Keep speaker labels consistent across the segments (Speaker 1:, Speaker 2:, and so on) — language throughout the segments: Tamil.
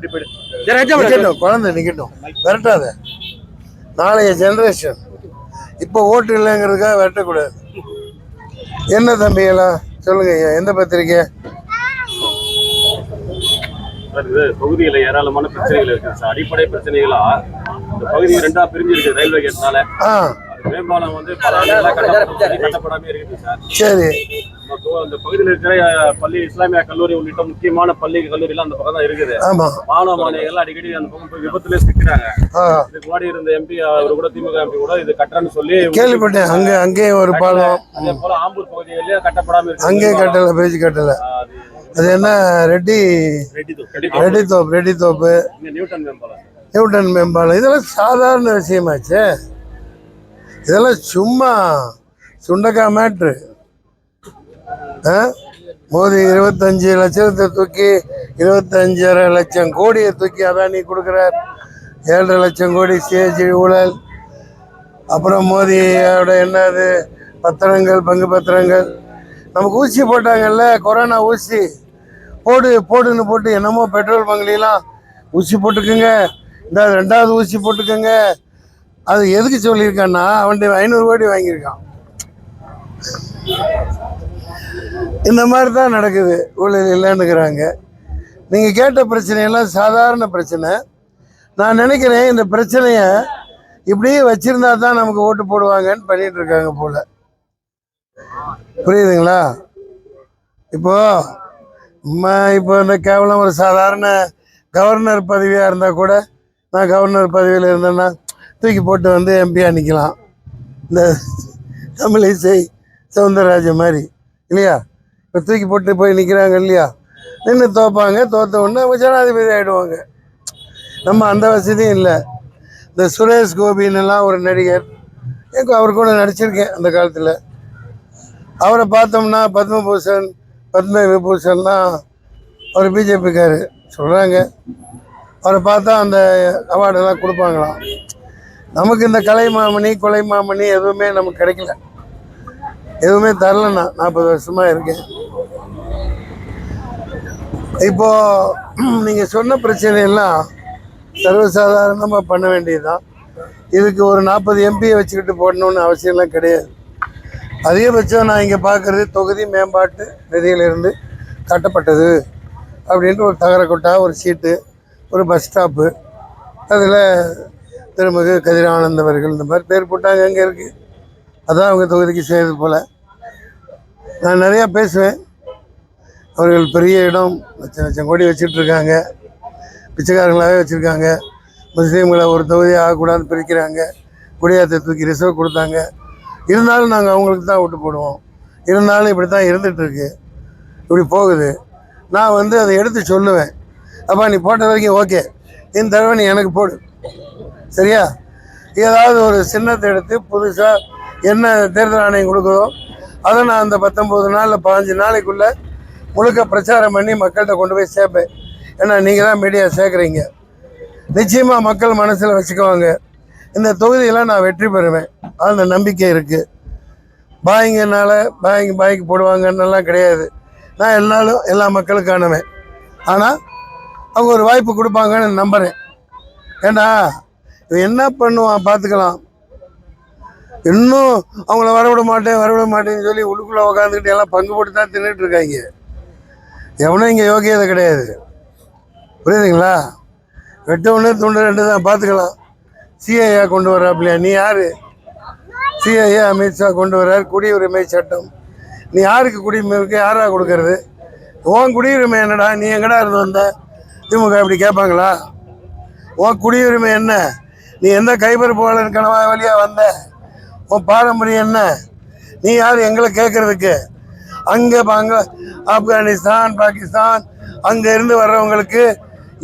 Speaker 1: அப்படி போயிடு. சரி, ராஜா மேடம்.
Speaker 2: நிக்கட்டும் குழந்தை நிக்கட்டும். விரட்டாத. நாளைய ஜெனரேஷன் இப்போ ஓட்டு இல்லைங்கிறதுக்காக விரட்டக்கூடாது. என்ன தம்பிகளா சொல்லுங்க ஐயா எந்த பத்திரிக்கை?
Speaker 3: தொகுதியில ஏராளமான பிரச்சனைகள் இருக்கு. சார் அடிப்படை பிரச்சனைகளா? இந்த பகுதி ரெண்டா பிரிஞ்சு இருக்கு ரயில்வே கேட்னால.
Speaker 2: ஆ.
Speaker 3: மேம்பாலம் வந்து கட்டப்படாம இருக்குது சார்.
Speaker 2: சரி.
Speaker 3: அந்த பகுதியில் இருக்கிற பள்ளி இஸ்லாமிய கல்லூரி உள்ளிட்ட முக்கியமான பள்ளி கல்லூரி எல்லாம் அந்த பக்கம் தான் இருக்குது.
Speaker 2: ஆமா.
Speaker 3: மாணவ மாணவிகள் அடிக்கடி அந்த பக்கம் போய் விபத்துல சிக்கிறாங்க
Speaker 2: ஆ.
Speaker 3: இதுக்கு முன்னாடி இருந்த எம்பி அவர் கூட திமுக எம்பி கூட இது கட்டுறன்னு சொல்லி
Speaker 2: கேள்விப்பட்டேன். அங்க அங்கேயும் ஒரு பாலம்.
Speaker 3: அதே போல ஆம்பூர் பகுதிகளிலே கட்டப்படாம இருக்கு
Speaker 2: அங்கேயும் கட்டல பிரிச்சு கட்டல.
Speaker 3: அது
Speaker 2: என்ன ரெட்டி?
Speaker 3: ரெட்டி
Speaker 2: தோப்பு ரெட்டி தோப்பு.
Speaker 3: இங்க நியூட்டன் மேம்பாலம்.
Speaker 2: நியூட்டன் மேம்பாலம். இதெல்லாம் சாதாரண விஷயமாச்சே. இதெல்லாம் சும்மா சுண்டக்காய் மேட்ரு ஆ? மோதி இருபத்தஞ்சு லட்சத்தை தூக்கி இருபத்தஞ்சரை லட்சம் கோடியை தூக்கி அதானி கொடுக்குறார். ஏழரை லட்சம் கோடி சிஹெச்சி ஊழல். அப்புறம் மோதியோட என்னது? பத்திரங்கள் பங்கு பத்திரங்கள். நமக்கு ஊசி போட்டாங்கல்ல கொரோனா ஊசி. போடு போடுன்னு போட்டு என்னமோ பெட்ரோல் பங்குலாம் ஊசி போட்டுக்குங்க. இந்த ரெண்டாவது ஊசி போட்டுக்கோங்க. அது எதுக்கு சொல்லியிருக்கான்னா அவன்கிட்ட ஐநூறு கோடி வாங்கியிருக்கான். இந்த மாதிரி தான் நடக்குது ஊழல் இல்லைன்னுக்கிறாங்க. நீங்கள் கேட்ட பிரச்சனையெல்லாம் சாதாரண பிரச்சனை. நான் நினைக்கிறேன் இந்த பிரச்சனையை இப்படியே வச்சிருந்தா தான் நமக்கு ஓட்டு போடுவாங்கன்னு பண்ணிட்டு இருக்காங்க போல. புரியுதுங்களா? இப்போ இப்போ இந்த கேவலம் ஒரு சாதாரண கவர்னர் பதவியாக இருந்தால் கூட நான் கவர்னர் பதவியில் இருந்தேன்னா தூக்கி போட்டு வந்து எம்பியாக நிற்கலாம் இந்த தமிழிசை சவுந்தரராஜன் மாதிரி. இல்லையா? இப்போ தூக்கி போட்டு போய் நிற்கிறாங்க இல்லையா? நின்று தோப்பாங்க. தோத்த உடனே அவங்க ஜனாதிபதி ஆகிடுவாங்க நம்ம அந்த வசதியும் இல்லை. இந்த சுரேஷ் கோபின்னுலாம் ஒரு நடிகர். அவர் கூட நடிச்சிருக்கேன் அந்த காலத்தில். அவரை பார்த்தோம்னா பத்மபூஷன் பத்ம விபூஷன்லாம் அவர் பிஜேபிக்காரு. சொல்கிறாங்க அவரை பார்த்தா அந்த அவார்டெல்லாம் கொடுப்பாங்களாம். நமக்கு இந்த கலை மாமணி கொலை மாமணி எதுவுமே நமக்கு கிடைக்கல. எதுவுமே தரலண்ணா. நாற்பது வருஷமாக இருக்கேன். இப்போ நீங்கள் சொன்ன பிரச்சனையெல்லாம் சர்வசாதாரணமாக பண்ண வேண்டியதுதான். இதுக்கு ஒரு நாற்பது எம்பியை வச்சுக்கிட்டு போடணும்னு அவசியம்லாம் கிடையாது. அதிகபட்சம் நான் இங்கே பார்க்குறது தொகுதி மேம்பாட்டு நிதியிலிருந்து கட்டப்பட்டது அப்படின்ட்டு ஒரு தகர கொட்டா ஒரு சீட்டு ஒரு பஸ் ஸ்டாப்பு. அதில் திருமிகு கதிரானந்த் அவர்கள் இந்த மாதிரி பேர் போட்டாங்க அங்கே இருக்குது அதான் அவங்க தொகுதிக்கு செய்கிறது போல். நான் நிறையா பேசுவேன். அவர்கள் பெரிய இடம் லட்சம் லட்சம் கோடி வச்சுட்ருக்காங்க பிச்சைக்காரங்களாகவே வச்சுருக்காங்க. முஸ்லீம்களை ஒரு தொகுதி ஆகக்கூடாதுன்னு பிரிக்கிறாங்க. குடியாத்தை தூக்கி ரிசர்வ் கொடுத்தாங்க. இருந்தாலும் நாங்கள் அவங்களுக்கு தான் விட்டு போடுவோம். இருந்தாலும் இப்படி தான் இருந்துகிட்ருக்கு இப்படி போகுது. நான் வந்து அதை எடுத்து சொல்லுவேன். அப்பா நீ போட்ட வரைக்கும் ஓகே இந்த தடவை நீ எனக்கு போடு. சரியா? ஏதாவது ஒரு சின்னத்தை எடுத்து புதுசாக என்ன தேர்தல் ஆணையம் கொடுக்குதோ அதை நான் அந்த பத்தொம்போது நாளில் பதினஞ்சு நாளைக்குள்ளே முழுக்க பிரச்சாரம் பண்ணி மக்கள்கிட்ட கொண்டு போய் சேர்ப்பேன். ஏன்னா நீங்கள் தான் மீடியா சேர்க்குறீங்க. நிச்சயமாக மக்கள் மனசில் வச்சுக்குவாங்க. இந்த தொகுதியெல்லாம் நான் வெற்றி பெறுவேன். அந்த நம்பிக்கை இருக்குது பாய்ங்கனால பாய்ங்க பாய்க்கு போடுவாங்கன்னெல்லாம் கிடையாது. நான் எல்லாரும் எல்லா மக்களுக்கானவேன் ஆனால் அவங்க ஒரு வாய்ப்பு கொடுப்பாங்கன்னு நம்புகிறேன் ஏண்டா? இவன் என்ன பண்ணுவான்? பார்த்துக்கலாம். இன்னும் அவங்கள வரவிட மாட்டேன் வரவிட மாட்டேன்னு சொல்லி உள்ளுக்குள்ளே உக்காந்துக்கிட்டு எல்லாம் பங்கு போட்டு தான் தின்னுட்டு இருக்காங்க. எவனும் இங்கே யோகியதை கிடையாது. புரியுதுங்களா? வெட்ட ஒன்று துண்டு ரெண்டு தான் பார்த்துக்கலாம். சிஐயா கொண்டு வர்றாப்லையா? நீ யார்? சிஐஏ அமித்ஷா கொண்டு வர்றார் குடியுரிமை சட்டம். நீ யாருக்கு குடியுரிமை யாரா கொடுக்கறது? உன் குடியுரிமை என்னடா? நீ எங்கடா இருந்து வந்த? திமுக இப்படி கேட்பாங்களா? உன் குடியுரிமை என்ன? நீ எந்த கைபர் போலன் கணவா வழியாக வந்த? உன் பாரம்பரியம் என்ன? நீ யார்? எங்களை கேட்குறதுக்கு. அங்கே அங்கே ஆப்கானிஸ்தான் பாகிஸ்தான் அங்கே இருந்து வர்றவங்களுக்கு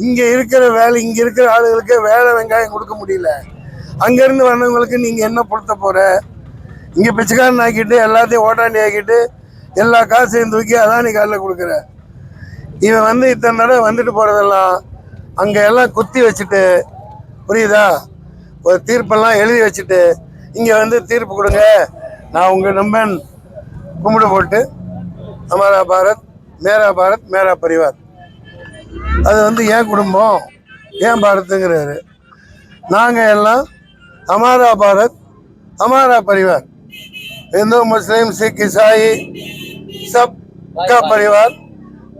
Speaker 2: இங்கே இருக்கிற வேலை இங்கே இருக்கிற ஆளுகளுக்கு வேலை வெங்காயம் கொடுக்க முடியல. அங்கேருந்து வர்றவங்களுக்கு நீங்கள் என்ன பொருத்த போகிற இங்கே பிச்சைக்காரன் ஆக்கிட்டு எல்லாத்தையும் ஓட்டாண்டி ஆக்கிட்டு எல்லா காசையும் தூக்கி அதான் நீ காலில் கொடுக்குற. இவன் வந்து இத்தனை தடவை வந்துட்டு போகிறதெல்லாம் அங்கே எல்லாம் குத்தி வச்சுட்டு புரியுதா? ஒரு தீர்ப்பெல்லாம் எழுதி வச்சுட்டு இங்கே வந்து தீர்ப்பு கொடுங்க. நான் உங்கள் நம்பன் கும்பிடு போட்டு அமரா பாரத் மேரா பாரத் மேரா பரிவார். அது வந்து என் குடும்பம்? ஏன் பாரத்துங்கிறாரு. நாங்கள் எல்லாம் அமாரா பாரத் அமாரா பரிவார். இந்து முஸ்லீம் சிக் இசாயி சப்கா பரிவார்.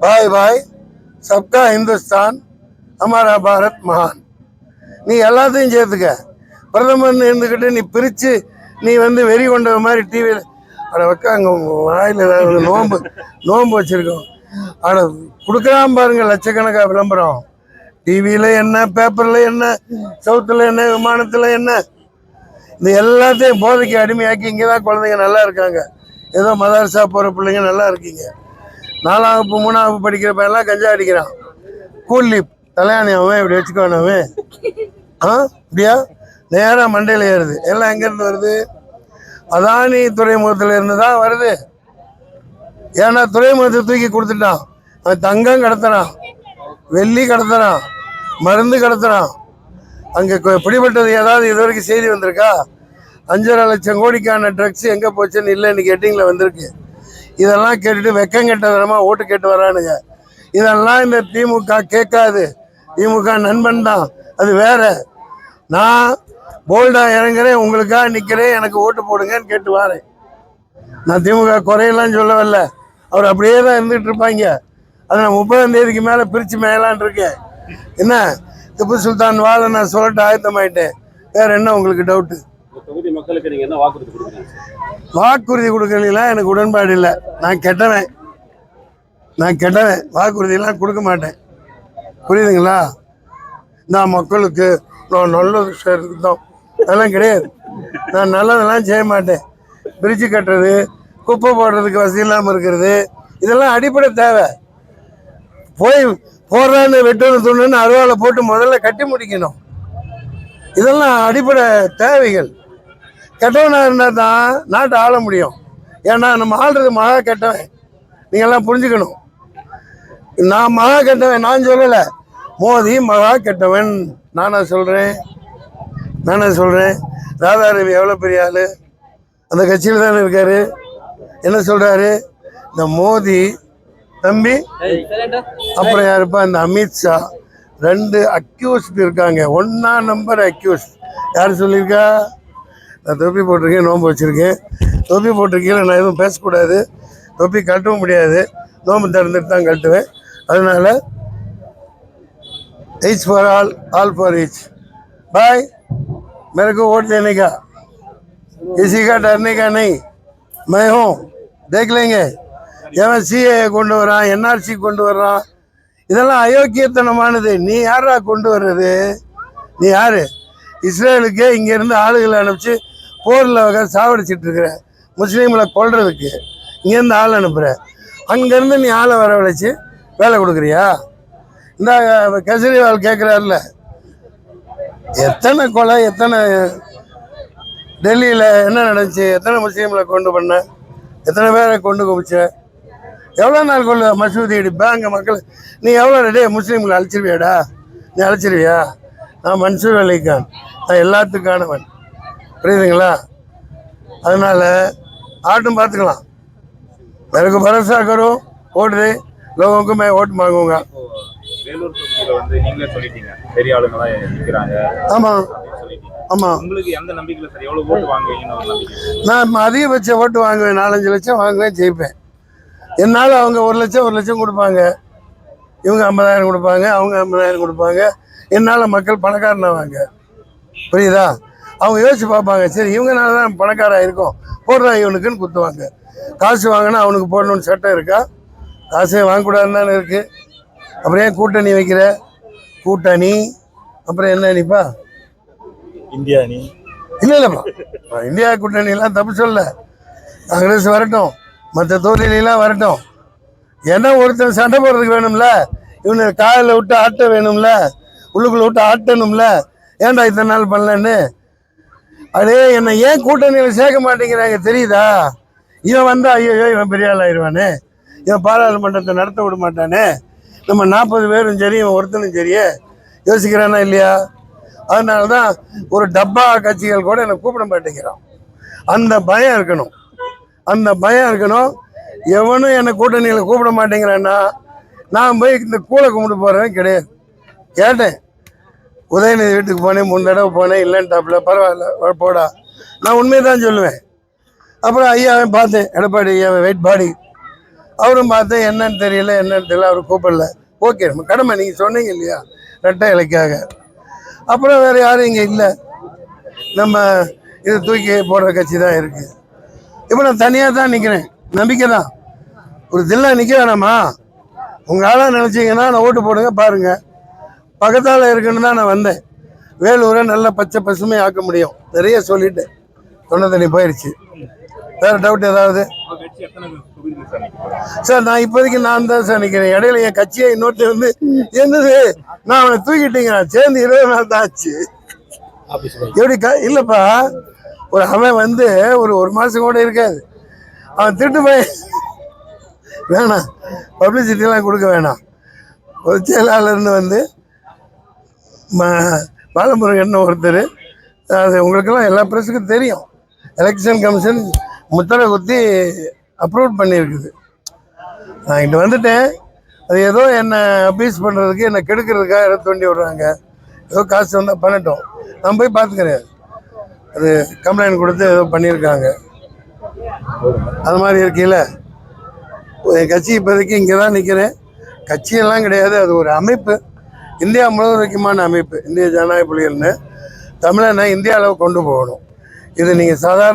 Speaker 2: பாய் பாய் சப்கா இந்துஸ்தான் அமாரா பாரத் மகான். நீ எல்லாத்தையும் சேர்த்துக்க. பிரதமர்னு இருந்துக்கிட்டு நீ பிரித்து நீ வந்து வெறி கொண்ட மாதிரி டிவியில் அட வைக்க அங்கே வாயில் ஏதாவது நோன்பு நோன்பு வச்சுருக்கோம். அட கொடுக்கலாம் பாருங்க லட்சக்கணக்காக விளம்பரம். டிவியில் என்ன பேப்பரில் என்ன சவுத்தில் என்ன விமானத்தில் என்ன? இந்த எல்லாத்தையும் போதைக்கு அடிமையாக்கி இங்கே தான் குழந்தைங்க நல்லா இருக்காங்க. ஏதோ மதரசா போகிற பிள்ளைங்க நல்லா இருக்கீங்க. நாலாம் வகுப்பு மூணாம் வகுப்பு படிக்கிற பையன்லாம் கஞ்சா அடிக்கிறான். கூலி கல்யாணி அவன் இப்படி வச்சுக்கோனவன் ஆ? இப்படியா நேராக மண்டையில் ஏறுது. எல்லாம் எங்கேருந்து வருது? அதானி துறைமுகத்தில் இருந்து தான் வருது. ஏன்னா துறைமுகத்தை தூக்கி கொடுத்துட்டான். அவன் தங்கம் கடத்துறான். வெள்ளி கடத்துறான். மருந்து கடத்துறான். அங்கே பிடிபட்டது ஏதாவது இது வரைக்கும் செய்தி வந்திருக்கா? அஞ்சரை லட்சம் கோடிக்கான ட்ரக்ஸ் எங்கே போச்சுன்னு இல்லை இன்னைக்கு ஹெட்டிங்கில் வந்திருக்கு? இதெல்லாம் கேட்டுட்டு வெக்கம் கெட்டதனமாக ஓட்டு கேட்டு வரானுங்க. இதெல்லாம் இந்த திமுக கேட்காது. திமுக நண்பன் தான் அது வேற. நான் போல்டாக இறங்குறேன் உங்களுக்காக நிற்கிறேன் எனக்கு ஓட்டு போடுங்கன்னு கேட்டு வரேன். நான் திமுக குறையெல்லாம் சொல்ல வரல அவர் அப்படியே தான் இருந்துகிட்டு இருப்பாங்க. அதை நான் முப்பதாம் தேதிக்கு மேலே பிரித்து மேலான் இருக்கேன். என்ன? திப்பு சுல்தான் வாழ நான் சொல்லட்டு ஆயத்தமாயிட்டேன். வேற என்ன உங்களுக்கு டவுட்டு
Speaker 3: இந்த தொகுதி மக்களுக்கு நீங்க என்ன வாக்குறுதி கொடுக்குறீங்க?
Speaker 2: வாக்குறுதி எனக்கு உடன்பாடு இல்லை. நான் கெட்டவன். நான் கெட்டவன். வாக்குறுதியெல்லாம் கொடுக்க மாட்டேன். புரியுதுங்களா? நான் மக்களுக்கு நான் நல்லது செய்யறதுக்கு அதெல்லாம் கிடையாது. நான் நல்லதெல்லாம் செய்ய மாட்டேன். பிரிட்ஜு கட்டுறது குப்பை போடுறதுக்கு வசதி இல்லாமல் இருக்கிறது இதெல்லாம் அடிப்படை தேவை. போய் போடுறான்னு வெட்டணும் துணுன்னு அருவாவில் போட்டு முதல்ல கட்டி முடிக்கணும். இதெல்லாம் அடிப்படை தேவைகள். கெட்டவனாக இருந்தால் தான் நாட்டை ஆள முடியும். ஏன்னா நம்ம ஆள்றது மகா கெட்டவன். நீங்கள்லாம் புரிஞ்சுக்கணும். நான் மகா கெட்டவன் நான் சொல்லலை. மோதி மகா கெட்டவன். நானா சொல்கிறேன் நானா சொல்கிறேன் ராதாரவி எவ்வளோ பெரிய ஆள்? அந்த கட்சியில் தானே இருக்காரு. என்ன சொல்கிறாரு இந்த மோதி தம்பி அப்புறம் யாருப்பா? இந்த அமித்ஷா ரெண்டு அக்யூஸ்ட் இருக்காங்க. ஒன்றா நம்பர் அக்யூஸ்ட். யார் சொல்லியிருக்கா? நான் தொப்பி போட்டிருக்கேன் நோன்பு வச்சுருக்கேன். தொப்பி போட்டிருக்கேன் நான் எதுவும் பேசக்கூடாது. தொப்பி கட்டவும் முடியாது. நோன்பு திறந்துட்டு தான் கட்டுவேன். அதனால் each for all all for each by मेरे को वोट देने का किसी का डरने का नहीं मैं हूँ देख लेंगे எவன் சிஏ கொண்டு வரான் என்ஆர்சி கொண்டு வர்றான் இதெல்லாம் அயோக்கியத்தனமானது நீ யாரா கொண்டு வர்றது நீ யாரு இஸ்ரேலுக்கே இங்கேருந்து ஆளுகளை அனுப்பிச்சு போரில் வகை சாவடிச்சிட்டு இருக்கிற முஸ்லீம்களை கொல்றதுக்கு இங்கேருந்து ஆள் அனுப்புகிற அங்கேருந்து நீ ஆளை வரவழைச்சு வேலை கொடுக்குறியா இந்த கெஜ்ரிவால் கேட்குறாருல எத்தனை கொலை எத்தனை டெல்லியில் என்ன நடந்துச்சு எத்தனை முஸ்லீம்களை கொண்டு பண்ண எத்தனை பேரை கொண்டு குவிச்ச எவ்வளோ நாள் கொள்ள மசூதி பேங்க மக்கள் நீ எவ்வளோ டே முஸ்லீம்களை அழைச்சிருவியாடா? நீ அழைச்சிருவியா? நான் மன்சூர் அலிகான் நான் எல்லாத்துக்கானவன். புரியுதுங்களா? அதனால் ஆட்டும் பார்த்துக்கலாம். எனக்கு பரசா கரும் ஓட்டு லோகோக்கும் ஓட்டு வாங்குவாங்க.
Speaker 1: உள்ளூர் தொகுதியில வந்து நீங்களே சொல்லிட்டீங்க. பெரிய ஆளுங்களா நிற்கிறாங்க ஆமா.
Speaker 2: ஆமா.
Speaker 1: உங்களுக்கு எந்த நம்பிக்கையில சார்? எவ்வளவு ஓட்டு வாங்குவீங்கன்னு
Speaker 2: நான் அதிகபட்ச ஓட்டு வாங்குவேன். நாலஞ்சு லட்சம் வாங்குவேன் ஜெயிப்பேன். என்னால் அவங்க ஒரு லட்சம் ஒரு லட்சம் கொடுப்பாங்க. இவங்க ஐம்பதாயிரம் கொடுப்பாங்க அவங்க ஐம்பதாயிரம் கொடுப்பாங்க. என்னால் மக்கள் பணக்காரனாவாங்க. புரியுதா? அவங்க யோசிச்சு பார்ப்பாங்க. சரி இவங்கனால தான் பணக்காராக இருக்கும் போடுறான் இவனுக்குன்னு குத்துவாங்க. காசு வாங்கினா அவனுக்கு போடணும்னு சட்டம் இருக்கா? காசே வாங்கக்கூடாதுன்னு தானே இருக்குது அப்புறம் ஏன் கூட்டணி வைக்கிற? கூட்டணி. அப்புறம் என்ன அணிப்பா?
Speaker 1: இந்தியா அணி.
Speaker 2: இல்லை இல்லைப்பா இந்தியா கூட்டணியெல்லாம் தப்பு சொல்ல காங்கிரஸ் வரட்டும். மற்ற தோல்வியெல்லாம் வரட்டும். என்ன ஒருத்தன் சண்டை போடுறதுக்கு வேணும்ல. இவனை காலில் விட்டு ஆட்ட வேணும்ல. உள்ளுக்குள்ள விட்டு ஆட்டணும்ல. ஏன்டா இத்தனை நாள் பண்ணலன்னு? அடே என்னை ஏன் கூட்டணியில் சேர்க்க மாட்டேங்கிறாங்க தெரியுதா? இவன் வந்தா ஐயோ இவன் பெரிய ஆள் ஆயிடுவானே. இவன் பாராளுமன்றத்தை நடத்த விட மாட்டானே. நம்ம நாற்பது பேரும் சரி ஒருத்தனும் சரியே யோசிக்கிறானா இல்லையா? அதனால தான் ஒரு டப்பா கட்சிகள் கூட என்னை கூப்பிட மாட்டேங்கிறான். அந்த பயம் இருக்கணும். அந்த பயம் இருக்கணும். எவனும் என்னை கூட்டணியில் கூப்பிட மாட்டேங்கிறான்னா நான் போய் இந்த கூலை கும்பிட்டு போகிறவன் கிடையாது. கேட்டேன். உதயநிதி வீட்டுக்கு போனேன் மூணு தடவை போனேன் இல்லைன்ட்டாப்புல பரவாயில்ல போடா. நான் உண்மையை தான் சொல்லுவேன். அப்புறம் ஐயாவை பார்த்தேன். எடப்பாடி ஐயாவை வெயிட் பாடி அவரும் பார்த்தேன் என்னன்னு தெரியல என்னன்னு தெரியல அவர் கூப்பிடல. ஓகே நம்ம கடமை நீங்கள் சொன்னீங்க இல்லையா? ரெட்டை இலைக்காக. அப்புறம் வேறு யாரும் இங்கே இல்லை. நம்ம இதை தூக்கி போடுற கட்சி தான் இருக்குது இப்போ நான் தனியாக தான் நிற்கிறேன் நம்பிக்கை தான். ஒரு தில்லா நிற்க வேணாமா? உங்கள் ஆளாக நினச்சிங்கன்னா நான் ஓட்டு போடுங்க பாருங்கள் பக்கத்தால் இருக்குன்னு தான் நான் வந்தேன். வேலூரை நல்ல பச்சை பசுமை ஆக்க முடியும். நிறைய சொல்லிட்டேன் தொண்டை தண்ணி போயிடுச்சு வேறு டவுட் ஏதாவது?
Speaker 1: சார்
Speaker 2: நான் இப்போதைக்கு நான் தான் சார் நிற்கிறேன் இடையில என் கட்சியை இன்னொருத்தர் வந்து என்னது? நான் அவனை தூக்கிட்டீங்க. சேர்ந்து இருபது நாள் தான் ஆச்சு. எப்படி இல்லைப்பா. ஒரு அவன் வந்து ஒரு ஒரு மாதம் கூட இருக்காது. அவன் திட்டு போய் வேணாம். பப்ளிசிட்டிலாம் கொடுக்க வேணாம். ஒரு செயலாளர்னு வந்து ம பாலமுருகன் ஒருத்தர் அது உங்களுக்கெல்லாம் எல்லா ப்ரெஸ்ஸுக்கும் தெரியும். எலெக்ஷன் கமிஷன் முத்திரை குத்தி அப்ரூவ் பண்ணியிருக்குது. நான் இங்கே வந்துட்டேன். அது ஏதோ என்னை அப்யூஸ் பண்ணுறதுக்கு என்னை கெடுக்கிறதுக்காக ஏதோ தோண்டி விடுறாங்க. ஏதோ காசு வந்தால் பண்ணட்டும். நான் போய் பார்த்துக்கிறேன். அது கம்ப்ளைண்ட் கொடுத்து ஏதோ பண்ணியிருக்காங்க. அது மாதிரி இருக்கையில் என் கட்சி இப்போதைக்கு இங்கே தான் நிற்கிறேன் கட்சியெல்லாம் கிடையாது. அது ஒரு அமைப்பு. இந்தியா முழுவதுமான அமைப்பு. இந்திய ஜனநாயக புலிகள்னு தமிழனை இந்திய அளவு கொண்டு போகணும். இது நீங்கள் சாதாரண